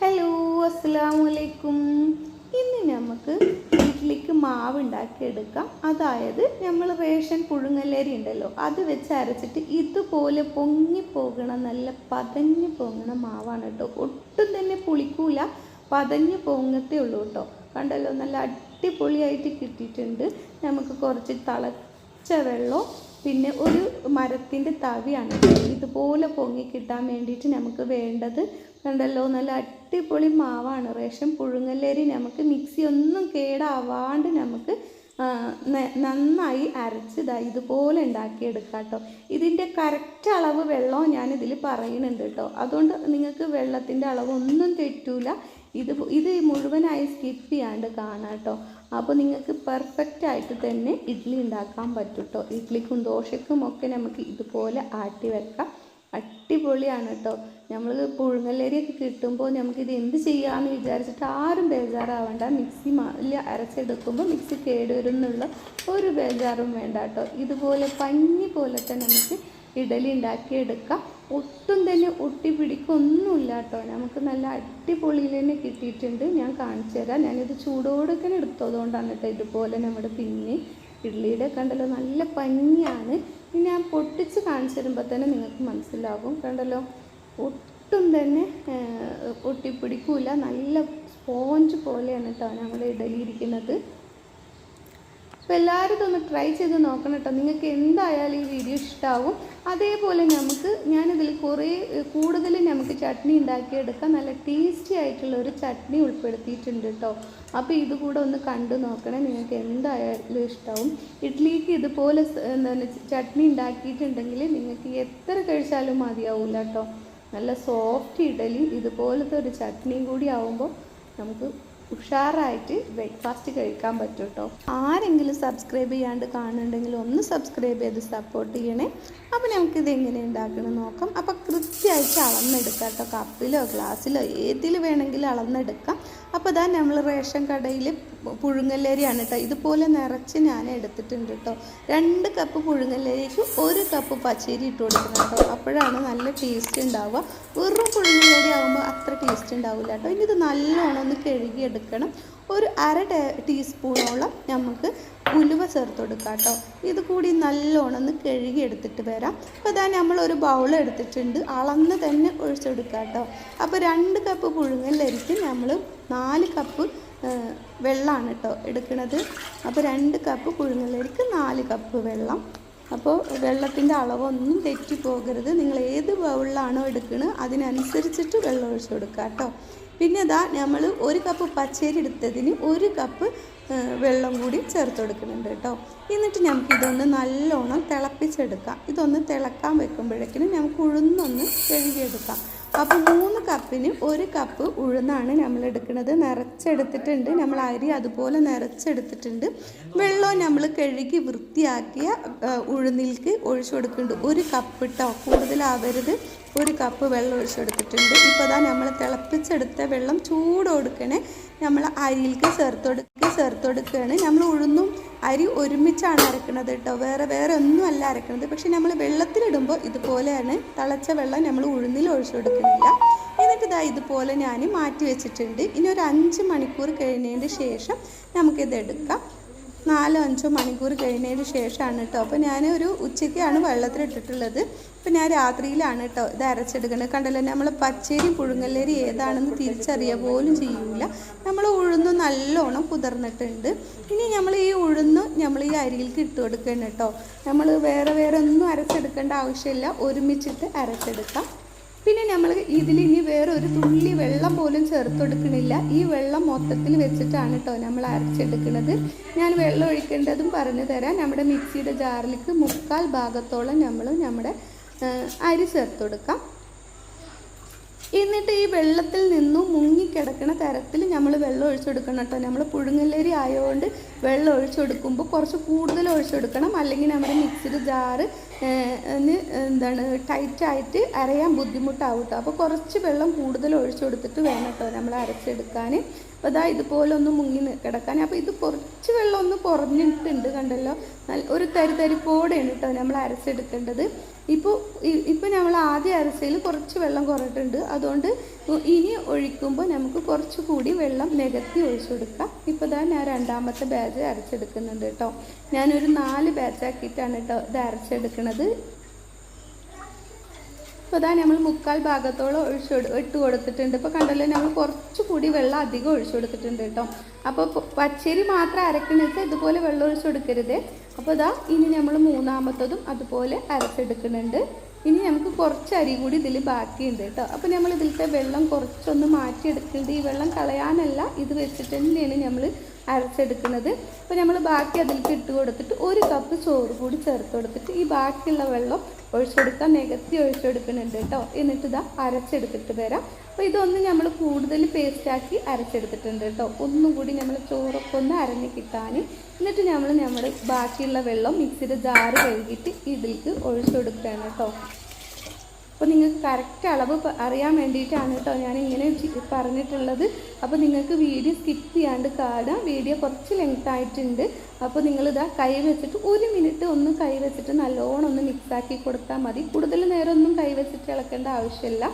Hello അസ്സാം വലൈക്കും ഇന്ന് നമുക്ക് വീട്ടിലേക്ക് മാവ് ഉണ്ടാക്കിയെടുക്കാം. അതായത് നമ്മൾ റേഷൻ പുഴുങ്ങലേരി ഉണ്ടല്ലോ അത് വെച്ച് അരച്ചിട്ട് ഇതുപോലെ പൊങ്ങി പോകണ നല്ല പതഞ്ഞു പോകണ മാവാണ് കേട്ടോ. ഒട്ടും തന്നെ പുളിക്കൂല പതഞ്ഞു പൊങ്ങത്തേ ഉള്ളൂ കേട്ടോ. കണ്ടല്ലോ നല്ല അടിപൊളിയായിട്ട് കിട്ടിയിട്ടുണ്ട്. നമുക്ക് കുറച്ച് തിളച്ച വെള്ളം പിന്നെ ഒരു മരത്തിന്റെ തവിയാണ് ഇതുപോലെ പൊങ്ങി കിട്ടാൻ വേണ്ടിയിട്ട് നമുക്ക് വേണ്ടത് കണ്ടല്ലോ നല്ല അടിപൊളി മാവാണ്. റേഷൻ പുഴുങ്ങലരി നമുക്ക് മിക്സി ഒന്നും കേടാവാണ്ട് നമുക്ക് നന്നായി അരച്ച് ഇതാ ഇതുപോലെ ഉണ്ടാക്കിയെടുക്കാം കേട്ടോ. ഇതിന്റെ കറക്റ്റ് അളവ് വെള്ളം ഞാനിതിൽ പറയുന്നുണ്ട് കേട്ടോ. അതുകൊണ്ട് നിങ്ങൾക്ക് വെള്ളത്തിന്റെ അളവ് ഒന്നും തെറ്റൂല. ഇത് ഇത് മുഴുവനായി സ്കിപ്പ് ചെയ്യാണ്ട് കാണാം കേട്ടോ. അപ്പോൾ നിങ്ങൾക്ക് പെർഫെക്റ്റ് ആയിട്ട് തന്നെ ഇഡ്ഡലി ഉണ്ടാക്കാൻ പറ്റും കേട്ടോ. ഇഡ്ഡലിക്കും ദോശയ്ക്കും ഒക്കെ നമുക്ക് ഇതുപോലെ ആട്ടി വെക്കാം. അടിപൊളിയാണ് കേട്ടോ. നമ്മൾ പുഴുങ്ങലരിയൊക്കെ കിട്ടുമ്പോൾ നമുക്കിത് എന്ത് ചെയ്യാമെന്ന് വിചാരിച്ചിട്ട് ആരും ബേജാറാവണ്ട. മിക്സി മാലിൽ അരച്ചെടുക്കുമ്പോൾ മിക്സി കേടുവരും എന്നുള്ള ഒരു ബേജാറും വേണ്ട കേട്ടോ ഇതുപോലെ പഞ്ഞി പോലത്തെ നമുക്ക് ഇഡലി ഉണ്ടാക്കിയെടുക്കാം. ഒട്ടും തന്നെ ഒട്ടി പിടിക്കൊന്നുമില്ല കേട്ടോ നമുക്ക് നല്ല അടിപൊളിയിൽ തന്നെ കിട്ടിയിട്ടുണ്ട്. ഞാൻ കാണിച്ചു തരാം. ഞാനിത് ചൂടോടൊക്കെ എടുത്തതുകൊണ്ടാണ് കേട്ടോ ഇതുപോലെ നമ്മുടെ പിന്നെ ഇഡ്ഡലിയുടെ കണ്ടല്ലോ. നല്ല പഞ്ഞിയാണ്. ഇനി ഞാൻ പൊട്ടിച്ച് കാണിച്ചു തരുമ്പോൾ തന്നെ നിങ്ങൾക്ക് മനസ്സിലാകും കണ്ടല്ലോ? ഒട്ടും തന്നെ ഒട്ടിപ്പിടിക്കില്ല ഒട്ടിപ്പിടിക്കൂല നല്ല സ്പോഞ്ച് പോലെയാണ് കേട്ടോ നമ്മുടെ ഇഡലി ഇരിക്കുന്നത് അപ്പോൾ എല്ലാവരും ഇതൊന്ന് ട്രൈ ചെയ്ത് നോക്കണം കേട്ടോ നിങ്ങൾക്ക് എന്തായാലും ഈ വീഡിയോ ഇഷ്ടമാവും അതേപോലെ നമുക്ക് ഞാനിതിൽ കുറേ കൂടുതൽ നമുക്ക് ചട്നി ഉണ്ടാക്കിയെടുക്കാം. നല്ല ടേസ്റ്റി ആയിട്ടുള്ള ഒരു ചട്നി ഉൾപ്പെടുത്തിയിട്ടുണ്ട് കേട്ടോ അപ്പോൾ ഇത് കൂടെ ഒന്ന് കണ്ടു നോക്കണേ. നിങ്ങൾക്ക് എന്തായാലും ഇഷ്ടമാവും ഇഡ്ഡലിക്ക് ഇതുപോലെ എന്താണ് ചട്നി ഉണ്ടാക്കിയിട്ടുണ്ടെങ്കിൽ നിങ്ങൾക്ക് എത്ര കഴിച്ചാലും മതിയാവില്ല കേട്ടോ നല്ല സോഫ്റ്റ് ഇഡലി ഇതുപോലത്തെ ഒരു ചട്നിയും കൂടി ആവുമ്പോൾ നമുക്ക് ഉഷാറായിട്ട് ബ്രേക്ക്ഫാസ്റ്റ് കഴിക്കാൻ പറ്റും കേട്ടോ ആരെങ്കിലും സബ്സ്ക്രൈബ് ചെയ്യാണ്ട് കാണുന്നുണ്ടെങ്കിൽ ഒന്ന് സബ്സ്ക്രൈബ് ചെയ്ത് സപ്പോർട്ട് ചെയ്യണേ. അപ്പോൾ നമുക്കിത് എങ്ങനെ ഉണ്ടാക്കണം നോക്കാം. അപ്പോൾ കൃത്യമായിട്ട് അളന്നെടുക്കാം കേട്ടോ കപ്പിലോ ഗ്ലാസ്സിലോ ഏതിൽ വേണമെങ്കിലും അളന്നെടുക്കാം. അപ്പോൾ ഇതാ നമ്മൾ റേഷൻ കടയിൽ പുഴുങ്ങല്ലരിയാണ് കേട്ടോ ഇതുപോലെ നിറച്ച് ഞാൻ എടുത്തിട്ടുണ്ട് കേട്ടോ രണ്ട് കപ്പ് പുഴുങ്ങല്ലരിക്ക് ഒരു കപ്പ് പച്ചരി ഇട്ട് കൊടുക്കണം കേട്ടോ അപ്പോഴാണ് നല്ല ടേസ്റ്റ് ഉണ്ടാവുക. വെറും പുഴുങ്ങല്ലരി ആകുമ്പോൾ അത്ര ടേസ്റ്റ് ഉണ്ടാവില്ല കേട്ടോ ഇനി ഇത് നല്ലോണം ഒന്ന് കഴുകിയെടുക്കണം ഒരു അര ടീസ്പൂണോളം നമുക്ക് ഉലുവ ചേർത്ത് കൊടുക്കാം കേട്ടോ. ഇത് കൂടി നല്ലോണം ഒന്ന് കഴുകി എടുത്തിട്ട് വരാം. അപ്പോൾ ഇതാ നമ്മൾ ഒരു ബൗൾ എടുത്തിട്ടുണ്ട്. അളന്ന് തന്നെ ഒഴിച്ചെടുക്കാം കേട്ടോ. അപ്പോൾ രണ്ട് കപ്പ് പുഴുങ്ങലരിക്ക് നമ്മൾ നാല് കപ്പ് വെള്ളമാണ് കേട്ടോ എടുക്കുന്നത് അപ്പോൾ രണ്ട് കപ്പ് പുഴുങ്ങലരിക്ക് നാല് കപ്പ് വെള്ളം അപ്പോൾ വെള്ളത്തിന്റെ അളവൊന്നും തെറ്റിപ്പോകരുത്. നിങ്ങൾ ഏത് ബൗളിലാണോ എടുക്കുന്നത് അതിനനുസരിച്ചിട്ട് വെള്ളം ഒഴിച്ചു കൊടുക്കുക കേട്ടോ. പിന്നെ ഇതാ നമ്മൾ ഒരു കപ്പ് പച്ചരി എടുത്തതിന് ഒരു കപ്പ് വെള്ളം കൂടി ചേർത്ത് കൊടുക്കുന്നുണ്ട് കേട്ടോ. എന്നിട്ട് നമുക്ക് ഇതൊന്ന് നല്ലോണം തിളപ്പിച്ചെടുക്കാം. ഇതൊന്ന് തിളക്കാൻ വെക്കുമ്പോഴേക്കിനും നമുക്ക് ഉഴുന്നൊന്ന് കഴുകിയെടുക്കാം. അപ്പോൾ മൂന്ന് കപ്പിന് ഒരു കപ്പ് ഉഴുന്നാണ് നമ്മൾ എടുക്കുന്നത് നിറച്ചെടുത്തിട്ടുണ്ട്. നമ്മൾ അരി അതുപോലെ നിറച്ചെടുത്തിട്ടുണ്ട്. വെള്ളം നമ്മൾ കഴുകി വൃത്തിയാക്കിയ ഉഴുന്നിൽക്ക് ഒഴിച്ചു കൊടുക്കുന്നുണ്ട്. ഒരു കപ്പ് ഇട്ടോ കൂടുതലാവരുത്. ഒരു കപ്പ് വെള്ളം ഒഴിച്ചെടുത്തിട്ടുണ്ട് ഇപ്പോൾ ഇതാ നമ്മൾ തിളപ്പിച്ചെടുത്ത വെള്ളം ചൂട് കൊടുക്കണേ നമ്മൾ അരിയിലേക്ക് ചേർത്ത് കൊടുക്കുക ചേർത്ത് കൊടുക്കുകയാണ്. നമ്മൾ ഉഴുന്നും അരി ഒരുമിച്ചാണ് അരക്കുന്നത് കേട്ടോ. വേറെ വേറെ ഒന്നും അല്ല അരക്കുന്നത്. പക്ഷെ നമ്മൾ വെള്ളത്തിലിടുമ്പോൾ ഇതുപോലെയാണ് തിളച്ച വെള്ളം നമ്മൾ ഉഴുന്നിൽ ഒഴിച്ചു കൊടുക്കുന്നില്ല. എന്നിട്ട് ഇതാ ഇതുപോലെ ഞാൻ മാറ്റി വെച്ചിട്ടുണ്ട്. ഇനി ഒരു അഞ്ച് മണിക്കൂർ കഴിഞ്ഞതിന് ശേഷം നമുക്കിത് എടുക്കാം. നാലോ അഞ്ചോ മണിക്കൂർ കഴിഞ്ഞതിന് ശേഷമാണ് കേട്ടോ. അപ്പോൾ ഞാൻ ഒരു ഉച്ചയ്ക്കാണ് വെള്ളത്തിലിട്ടിട്ടുള്ളത്. അപ്പോൾ ഞാൻ രാത്രിയിലാണ് കേട്ടോ ഇത് അരച്ചെടുക്കുന്നത്. കണ്ടല്ലോ നമ്മൾ പച്ചരി പുഴുങ്ങല്ലേരി ഏതാണെന്ന് തിരിച്ചറിയുക പോലും ചെയ്യൂല. നമ്മൾ ഉഴുന്ന് നല്ലോണം കുതിർന്നിട്ടുണ്ട്. ഇനി നമ്മൾ ഈ ഉഴുന്ന് നമ്മൾ ഈ അരിയിലേക്ക് ഇട്ട് കൊടുക്കണം കേട്ടോ. നമ്മൾ വേറെ വേറെ ഒന്നും അരച്ചെടുക്കേണ്ട ആവശ്യമില്ല. ഒരുമിച്ചിട്ട് അരച്ചെടുക്കാം. പിന്നെ നമ്മൾ ഇതിൽ ഇനി വേറെ ഒരു തുള്ളി വെള്ളം പോലും ചേർത്തെടുക്കണില്ല. ഈ വെള്ളം മൊത്തത്തിൽ വെച്ചിട്ടാണ് കേട്ടോ നമ്മൾ അരച്ചെടുക്കുന്നത് ഞാൻ വെള്ളം ഒഴിക്കേണ്ടതും പറഞ്ഞു തരാം. നമ്മുടെ മിക്സിയുടെ ജാറിലേക്ക് മുക്കാൽ ഭാഗത്തോളം നമ്മൾ നമ്മുടെ അരി ചേർത്ത് കൊടുക്കാം എന്നിട്ട് ഈ വെള്ളത്തിൽ നിന്നും മുങ്ങിക്കിടക്കുന്ന തരത്തിൽ നമ്മൾ വെള്ളം ഒഴിച്ചെടുക്കണം കേട്ടോ. നമ്മൾ പുഴുങ്ങലരി ആയതുകൊണ്ട് വെള്ളം ഒഴിച്ചെടുക്കുമ്പോൾ കുറച്ച് കൂടുതൽ ഒഴിച്ചെടുക്കണം. അല്ലെങ്കിൽ നമ്മുടെ മിക്സിഡ് ജാറ് എന്താണ് ടൈറ്റായിട്ട് അരയാൻ ബുദ്ധിമുട്ടാവും കേട്ടോ. അപ്പോൾ കുറച്ച് വെള്ളം കൂടുതൽ ഒഴിച്ചെടുത്തിട്ട് വേണം കേട്ടോ നമ്മൾ അരച്ചെടുക്കാൻ. അപ്പോൾ അതാ ഇതുപോലെ ഒന്ന് മുങ്ങി കിടക്കാൻ അപ്പോൾ ഇത് കുറച്ച് വെള്ളം ഒന്ന് കുറഞ്ഞിട്ടുണ്ട് കണ്ടല്ലോ. നല്ല ഒരു തരി തരിപ്പോടെയാണ് കേട്ടോ നമ്മൾ അരച്ചെടുക്കേണ്ടത്. ഇപ്പോൾ ഇപ്പോൾ നമ്മൾ ആദ്യ അരച്ചയിൽ കുറച്ച് വെള്ളം കുറഞ്ഞിട്ടുണ്ട്. അതുകൊണ്ട് ഇനി ഒഴിക്കുമ്പോൾ നമുക്ക് കുറച്ച് കൂടി വെള്ളം നികത്തി ഒഴിച്ചു കൊടുക്കാം. ഇപ്പോൾ ഇതാ ഞാൻ രണ്ടാമത്തെ ബാച്ച് അരച്ചെടുക്കുന്നുണ്ട് കേട്ടോ. ഞാനൊരു നാല് ബാച്ചാക്കിയിട്ടാണ് കേട്ടോ ഇത് അരച്ചെടുക്കുന്നത് ഇപ്പോൾ ഇതാ നമ്മൾ മുക്കാൽ ഭാഗത്തോളം ഒഴിച്ച് ഇട്ട് കൊടുത്തിട്ടുണ്ട്. ഇപ്പോൾ കണ്ടല്ലോ നമ്മൾ കുറച്ചുകൂടി വെള്ളം അധികം ഒഴിച്ചു കൊടുത്തിട്ടുണ്ട് കേട്ടോ. അപ്പോൾ പച്ചരി മാത്രം അരക്കണത് ഇതുപോലെ വെള്ളം ഒഴിച്ചു കൊടുക്കരുത്. അപ്പോൾ ഇതാ ഇനി നമ്മൾ മൂന്നാമത്തതും അതുപോലെ അരച്ചെടുക്കുന്നുണ്ട്. ഇനി നമുക്ക് കുറച്ച് അരി കൂടി ഇതിൽ ബാക്കിയുണ്ട് കേട്ടോ. അപ്പോൾ നമ്മൾ ഇതിലത്തെ വെള്ളം കുറച്ചൊന്ന് മാറ്റിയെടുക്കുന്നുണ്ട് ഈ വെള്ളം കളയാനല്ല ഇത് വെച്ചിട്ട് തന്നെയാണ് നമ്മൾ അരച്ചെടുക്കുന്നത്. അപ്പോൾ നമ്മൾ ബാക്കി അതിലേക്ക് ഇട്ട് കൊടുത്തിട്ട് ഒരു കപ്പ് ചോറ് കൂടി ചേർത്ത് കൊടുത്തിട്ട് ഈ ബാക്കിയുള്ള വെള്ളം ഒഴിച്ചെടുക്കാൻ നികത്തി ഒഴിച്ചെടുക്കുന്നുണ്ട് കേട്ടോ എന്നിട്ട് ഇതാ അരച്ചെടുത്തിട്ട് വരാം. അപ്പോൾ ഇതൊന്ന് നമ്മൾ കൂടുതൽ പേസ്റ്റാക്കി അരച്ചെടുത്തിട്ടുണ്ട് കേട്ടോ ഒന്നും കൂടി നമ്മൾ ചോറൊക്കെ ഒന്ന് അരഞ്ഞ് കിട്ടാൻ എന്നിട്ട് നമ്മൾ നമ്മുടെ ബാക്കിയുള്ള വെള്ളം മിക്സിയുടെ ജാറ് കഴുകിയിട്ട് ഇതിലേക്ക് ഒഴിച്ചെടുക്കുകയാണ് കേട്ടോ അപ്പോൾ നിങ്ങൾക്ക് കറക്റ്റ് അളവ് അറിയാൻ വേണ്ടിയിട്ടാണ് കേട്ടോ ഞാൻ ഇങ്ങനെ പറഞ്ഞിട്ടുള്ളത്. അപ്പോൾ നിങ്ങൾക്ക് വീഡിയോ സ്കിപ്പ് ചെയ്യാണ്ട് കാണാം. വീഡിയോ കുറച്ച് ലെങ്ത് ആയിട്ടുണ്ട്. അപ്പോൾ നിങ്ങളിതാ കൈ വെച്ചിട്ട് ഒരു മിനിറ്റ് ഒന്ന് കൈ വെച്ചിട്ട് നല്ലോണം ഒന്ന് മിക്സാക്കി കൊടുത്താൽ മതി. കൂടുതൽ നേരം ഒന്നും കൈ വെച്ചിട്ട് ഇളക്കേണ്ട ആവശ്യമില്ല.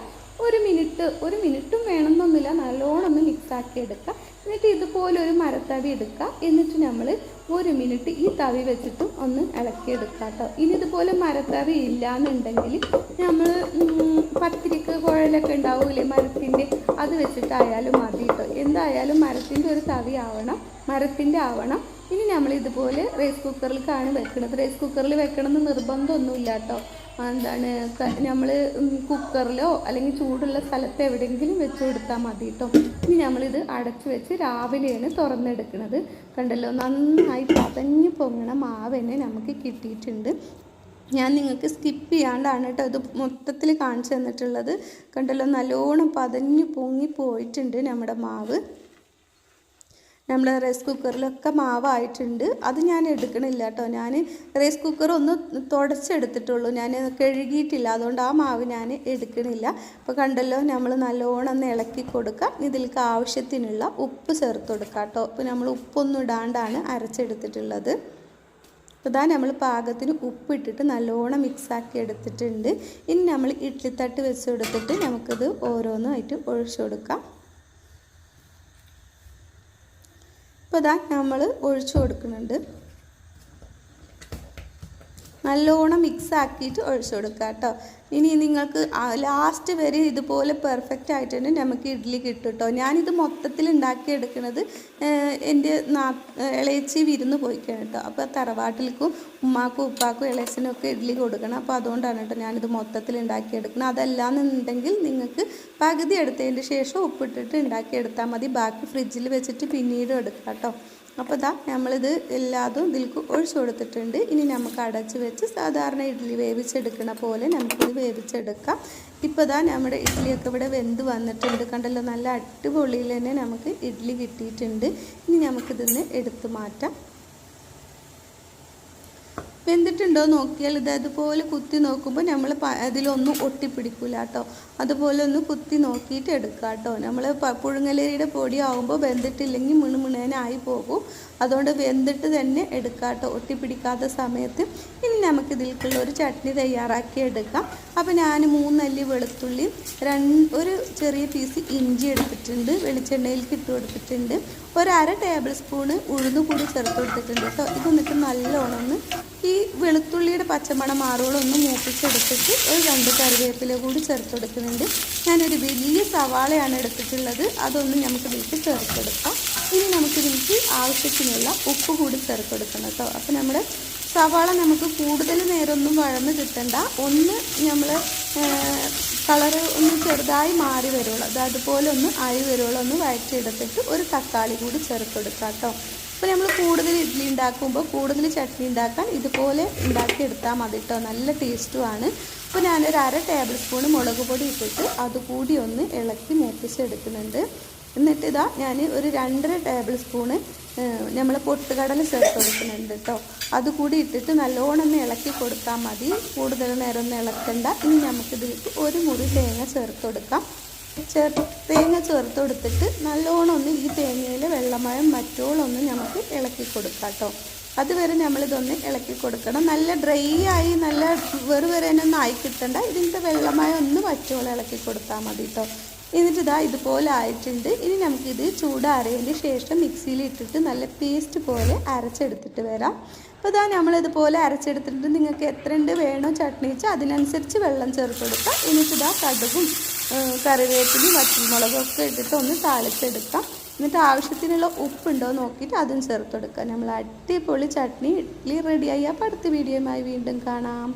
ഒരു മിനിറ്റ് ഒരു മിനിറ്റും വേണമെന്നൊന്നുമില്ല. നല്ലോണം ഒന്ന് മിക്സാക്കി എടുക്കുക എന്നിട്ട് ഇതുപോലെ ഒരു മരത്തവി എടുക്കുക എന്നിട്ട് നമ്മൾ ഒരു മിനിറ്റ് ഈ തവി വെച്ചിട്ടും ഒന്ന് ഇളക്കിയെടുക്കുക കേട്ടോ ഇനി ഇതുപോലെ മരത്തവി ഇല്ലാന്നുണ്ടെങ്കിൽ നമ്മൾ പത്തിരിക്ക് കുഴലൊക്കെ ഉണ്ടാവൂലേ മരത്തിന്റെ അത് വെച്ചിട്ടായാലും മതി കേട്ടോ എന്തായാലും മരത്തിന്റെ ഒരു തവി ആവണം മരത്തിന്റെ ആവണം. ഇനി നമ്മൾ ഇതുപോലെ റൈസ് കുക്കറിലേക്കാണ് വെക്കുന്നത് റൈസ് കുക്കറിൽ വെക്കണമെന്ന് നിർബന്ധമൊന്നുമില്ല കേട്ടോ എന്താണ് നമ്മൾ കുക്കറിലോ അല്ലെങ്കിൽ ചൂടുള്ള സ്ഥലത്ത് എവിടെയെങ്കിലും വെച്ച് കൊടുത്താൽ മതി കേട്ടോ ഇനി നമ്മളിത് അടച്ചു വെച്ച് രാവിലെയാണ് തുറന്നെടുക്കുന്നത് കണ്ടല്ലോ നന്നായി പതഞ്ഞ് പൊങ്ങണ മാവ് തന്നെ നമുക്ക് കിട്ടിയിട്ടുണ്ട്. ഞാൻ നിങ്ങൾക്ക് സ്കിപ്പ് ചെയ്യാണ്ടാണ് കേട്ടോ ഇത് മൊത്തത്തിൽ കാണിച്ചു തന്നിട്ടുള്ളത്. കണ്ടല്ലോ നല്ലോണം പതഞ്ഞു പൊങ്ങി പോയിട്ടുണ്ട് നമ്മുടെ മാവ്. നമ്മൾ റൈസ് കുക്കറിലൊക്കെ മാവായിട്ടുണ്ട്. അത് ഞാൻ എടുക്കണില്ല കേട്ടോ ഞാൻ റൈസ് കുക്കർ ഒന്ന് തുടച്ചെടുത്തിട്ടുള്ളൂ. ഞാൻ കഴുകിയിട്ടില്ല. അതുകൊണ്ട് ആ മാവ് ഞാൻ എടുക്കണില്ല. അപ്പോൾ കണ്ടല്ലോ നമ്മൾ നല്ലോണം ഒന്ന് ഇളക്കി കൊടുക്കുക ഇതിലേക്ക് ആവശ്യത്തിനുള്ള ഉപ്പ് ചേർത്ത് കൊടുക്കുക കേട്ടോ അപ്പോൾ നമ്മൾ ഉപ്പൊന്നും ഇടാണ്ടാണ് അരച്ചെടുത്തിട്ടുള്ളത്. ഇതാ നമ്മൾ പാകത്തിന് ഉപ്പിട്ടിട്ട് നല്ലോണം മിക്സാക്കി എടുത്തിട്ടുണ്ട്. ഇനി നമ്മൾ ഇഡ്ലിത്തട്ട് വെച്ച് കൊടുത്തിട്ട് നമുക്കിത് ഓരോന്നായിട്ട് ഒഴിച്ചു കൊടുക്കാം. ഇപ്പോൾ ഇതാ നമ്മൾ ഒഴിച്ചു കൊടുക്കുന്നുണ്ട്. നല്ലോണം മിക്സ് ആക്കിയിട്ട് ഒഴിച്ചു കൊടുക്കുക കേട്ടോ. ഇനി നിങ്ങൾക്ക് ലാസ്റ്റ് വരെ ഇതുപോലെ പെർഫെക്റ്റ് ആയിട്ട് തന്നെ നമുക്ക് ഇഡ്ഡലി കിട്ടും കേട്ടോ. ഞാനിത് മൊത്തത്തിൽ ഉണ്ടാക്കിയെടുക്കുന്നത് എന്റെ നാ ഇളയച്ചി വിരുന്ന് പോയിക്കാണ് കേട്ടോ. അപ്പോൾ തറവാട്ടിലേക്കും ഉമ്മാക്കും ഉപ്പാക്കും ഇളയച്ചനൊക്കെ ഇഡ്ഡലി കൊടുക്കണം. അപ്പോൾ അതുകൊണ്ടാണ് കേട്ടോ ഞാനിത് മൊത്തത്തിൽ ഉണ്ടാക്കിയെടുക്കുന്നത്. അതല്ലാന്നുണ്ടെങ്കിൽ നിങ്ങൾക്ക് പകുതി എടുത്തതിന്റെ ശേഷം ഉപ്പിട്ടിട്ട് ഉണ്ടാക്കിയെടുത്താൽ മതി. ബാക്കി ഫ്രിഡ്ജിൽ വെച്ചിട്ട് പിന്നീട് എടുക്കാം കേട്ടോ. അപ്പോൾ ഇതാ നമ്മളിത് എല്ലാതും ഇതിൽക്ക് ഒഴിച്ചു കൊടുത്തിട്ടുണ്ട്. ഇനി നമുക്ക് അടച്ച് വെച്ച് സാധാരണ ഇഡ്ഡലി വേവിച്ചെടുക്കണ പോലെ നമുക്കിത് വേവിച്ചെടുക്കാം. ഇപ്പോൾ ഇതാ നമ്മുടെ ഇഡ്ഡലിയൊക്കെ ഇവിടെ വെന്ത് വന്നിട്ടുണ്ട്. കണ്ടല്ലോ നല്ല അടിപൊളിയിൽ തന്നെ നമുക്ക് ഇഡ്ഡലി കിട്ടിയിട്ടുണ്ട്. ഇനി നമുക്കിതിന്ന് എടുത്തു മാറ്റാം. വെന്തിട്ടുണ്ടോ നോക്കിയാൽ ഇത് അതുപോലെ കുത്തി നോക്കുമ്പോൾ നമ്മൾ അതിലൊന്നും ഒട്ടിപ്പിടിക്കില്ല കേട്ടോ. അതുപോലെ ഒന്ന് കുത്തി നോക്കിയിട്ട് എടുക്കുക കേട്ടോ. നമ്മൾ പുഴുങ്ങലരിയുടെ പൊടി ആകുമ്പോൾ വെന്തിട്ടില്ലെങ്കിൽ മിണുമിണേനായി പോകും. അതുകൊണ്ട് വെന്തിട്ട് തന്നെ എടുക്കുക കേട്ടോ. ഒട്ടിപ്പിടിക്കാത്ത സമയത്ത് ഇനി നമുക്ക് ഇതിലേക്കുള്ള ഒരു ചട്നി തയ്യാറാക്കി എടുക്കാം. അപ്പോൾ ഞാൻ മൂന്നല്ലി വെളുത്തുള്ളി രണ്ട് ഒരു ചെറിയ പീസ് ഇഞ്ചി എടുത്തിട്ടുണ്ട് വെളിച്ചെണ്ണയിൽ ഇട്ട് കൊടുത്തിട്ടുണ്ട്. ഒരു അര ടേബിൾ സ്പൂണ് ഉഴുന്ന് കൂടി ചേർത്ത് കൊടുത്തിട്ടുണ്ട് കേട്ടോ ഇത് എന്നിട്ട് നല്ലോണം ഒന്ന് ഈ വെളുത്തുള്ളിയുടെ പച്ചമണം മാറുകളും ഒന്ന് മൂപ്പിച്ചെടുത്തിട്ട് ഒരു രണ്ട് കറിവേപ്പില കൂടി ചേർത്ത് കൊടുക്കുന്നുണ്ട്. ഞാനൊരു വലിയ സവാളയാണ് എടുത്തിട്ടുള്ളത്. അതൊന്ന് നമുക്ക് ഇതിലേക്ക് ചേർത്തെടുക്കാം ഇനി നമുക്ക് ഇതിലേക്ക് ആവശ്യത്തിനുള്ള ഉപ്പ് കൂടി ചേർത്ത് കൊടുക്കണം കേട്ടോ അപ്പോൾ നമ്മുടെ സവാള നമുക്ക് കൂടുതൽ നേരമൊന്നും വഴന്ന് കിട്ടണ്ട. ഒന്ന് നമ്മൾ കളറ് ഒന്ന് ചെറുതായി മാറി വരുള്ളൂ. അത് അതുപോലെ ഒന്ന് ആയി വരുള്ളൂ. ഒന്ന് വഴറ്റിയെടുത്തിട്ട് ഒരു തക്കാളി കൂടി ചേർത്ത് കൊടുക്കാം കേട്ടോ. അപ്പോൾ നമ്മൾ കൂടുതൽ ഇഡ്ഡലി ഉണ്ടാക്കുമ്പോൾ കൂടുതൽ ചട്നി ഉണ്ടാക്കാൻ ഇതുപോലെ ഉണ്ടാക്കിയെടുത്താൽ മതി കേട്ടോ. നല്ല ടേസ്റ്റുമാണ് അപ്പോൾ ഞാനൊരു അര ടേബിൾ സ്പൂൺ മുളക് പൊടി ഇട്ടിട്ട് അതുകൂടി ഒന്ന് ഇളക്കി മൂപ്പിച്ചെടുക്കുന്നുണ്ട്. എന്നിട്ട് ഇതാ ഞാൻ ഒരു രണ്ടര ടേബിൾ സ്പൂണ് നമ്മൾ പൊട്ടുകടല ചേർത്ത് കൊടുക്കുന്നുണ്ട് കേട്ടോ അതുകൂടി ഇട്ടിട്ട് നല്ലോണം ഒന്ന് ഇളക്കി കൊടുത്താൽ മതി. കൂടുതൽ നേരം ഒന്ന് ഇളക്കണ്ട. ഇനി നമുക്കിതിലേക്ക് ഒരു മുറി തേങ്ങ ചേർത്ത് കൊടുക്കാം. ചേർ തേങ്ങ ചേർത്ത് കൊടുത്തിട്ട് നല്ലോണം ഒന്ന് ഈ തേങ്ങയിൽ വെള്ളമയം മറ്റോളം ഒന്ന് നമുക്ക് ഇളക്കി കൊടുക്കാം കേട്ടോ അതുവരെ നമ്മളിതൊന്ന് ഇളക്കി കൊടുക്കണം. നല്ല ഡ്രൈ ആയി നല്ല വെറുവരേനൊന്നും ആയി കിട്ടണ്ട. ഇതിന്റെ വെള്ളമായ ഒന്ന് വറ്റോളം ഇളക്കി കൊടുത്താൽ മതി കേട്ടോ എന്നിട്ട് ഇതാ ഇതുപോലെ ആയിട്ടുണ്ട്. ഇനി നമുക്കിത് ചൂടാറിയതിന് ശേഷം മിക്സിയിൽ ഇട്ടിട്ട് നല്ല പേസ്റ്റ് പോലെ അരച്ചെടുത്തിട്ട് വരാം. അപ്പോൾ ഇതാ നമ്മളിതുപോലെ അരച്ചെടുത്തിട്ട് നിങ്ങൾക്ക് എത്ര ഉണ്ട് വേണോ ചട്നി വെച്ചാൽ അതിനനുസരിച്ച് വെള്ളം ചേർത്തെടുക്കാം എന്നിട്ട് ഇതാ കടുകും കറിവേപ്പിലും വറ്റൽമുളകും ഒക്കെ ഇട്ടിട്ട് ഒന്ന് താളിച്ചെടുക്കാം. എന്നിട്ട് ആവശ്യത്തിനുള്ള ഉപ്പുണ്ടോ നോക്കിയിട്ട് അതും ചേർത്തെടുക്കാം നമ്മൾ അടിപൊളി ചട്നി ഇഡ്ഡലി റെഡിയായി അപ്പോൾ അടുത്ത വീഡിയോയുമായി വീണ്ടും കാണാം.